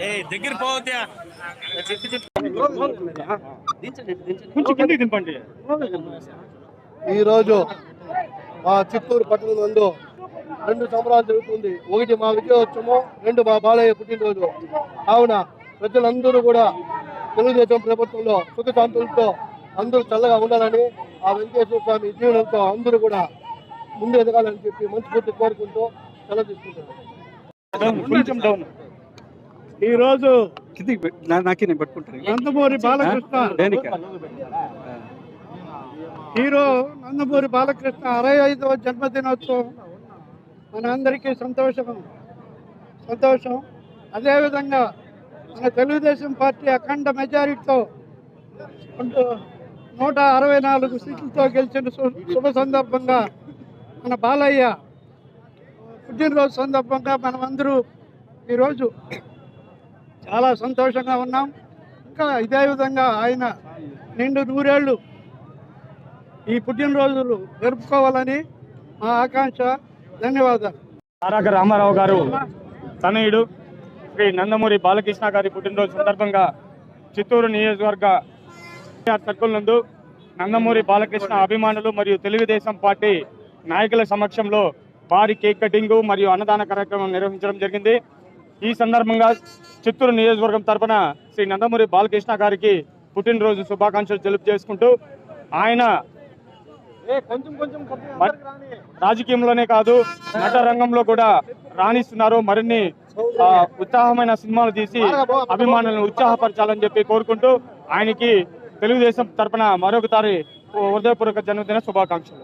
ఏ దగ్గర పోవద్దా ఈరోజు మా చిత్తూరు పట్టణం నందు రెండు సంబరాలు జరుగుతుంది. ఒకటి మా విజయోత్సవం రెండు మా బాలయ్య పుట్టినరోజు. కావున ప్రజలందరూ కూడా తెలుగుదేశం ప్రభుత్వంలో సుఖ శాంతులతో అందరూ చల్లగా ఉండాలని ఆ వెంకటేశ్వర స్వామి జీవనంతో అందరూ కూడా ముందు ఎదగాలని చెప్పి మనస్ఫూర్తి కోరుకుంటూ సెలవు తీసుకుంటున్నాను కొంచెం డౌన్ ఈ రోజు కిందికి పెట్- నా- నాకే నేను పట్టుకుంటాను. నందమూరి బాలకృష్ణ దేనికి? హీరో నందమూరి బాలకృష్ణ అరవై ఐదవ జన్మదినోత్సవం. మనందరికీ సంతోషం. సంతోషం. అదేవిధంగా మన తెలుగుదేశం పార్టీ అఖండ మెజారిటీతో ఉంటూ నూట అరవై నాలుగు సీట్లతో గెలిచిన శుభ సందర్భంగా మన బాలయ్య పుట్టినరోజు సందర్భంగా మనమందరూ ఈరోజు చాలా సంతోషంగా ఉన్నాం. ఇంకా ఇదే విధంగా ఆయన నిండు నూరేళ్ళు ఈ పుట్టినరోజులు జరుపుకోవాలని మా ఆకాంక్ష. ధన్యవాదాలు. తారక రామారావు గారు తనయుడు శ్రీ నందమూరి బాలకృష్ణ గారి పుట్టినరోజు సందర్భంగా చిత్తూరు నియోజకవర్గ సర్కిల్ నందు నందమూరి బాలకృష్ణ అభిమానులు మరియు తెలుగుదేశం పార్టీ నాయకుల సమక్షంలో భారీ కేక్ కటింగ్ మరియు అన్నదాన కార్యక్రమం నిర్వహించడం జరిగింది. ఈ సందర్భంగా చిత్తూరు నియోజకవర్గం తరపున శ్రీ నందమూరి బాలకృష్ణ గారికి పుట్టినరోజు శుభాకాంక్షలు తెలుపు చేసుకుంటూ ఆయన రాజకీయంలోనే కాదు నట రంగంలో కూడా రాణిస్తున్నారు. మరిన్ని ఆ, ఉత్సాహమైన సినిమాలు తీసి అభిమానులను ఉత్సాహపరచాలని చెప్పి కోరుకుంటూ ఆయనకి తెలుగుదేశం తరపున మరొకసారి హృదయపూర్వక జన్మదిన శుభాకాంక్షలు.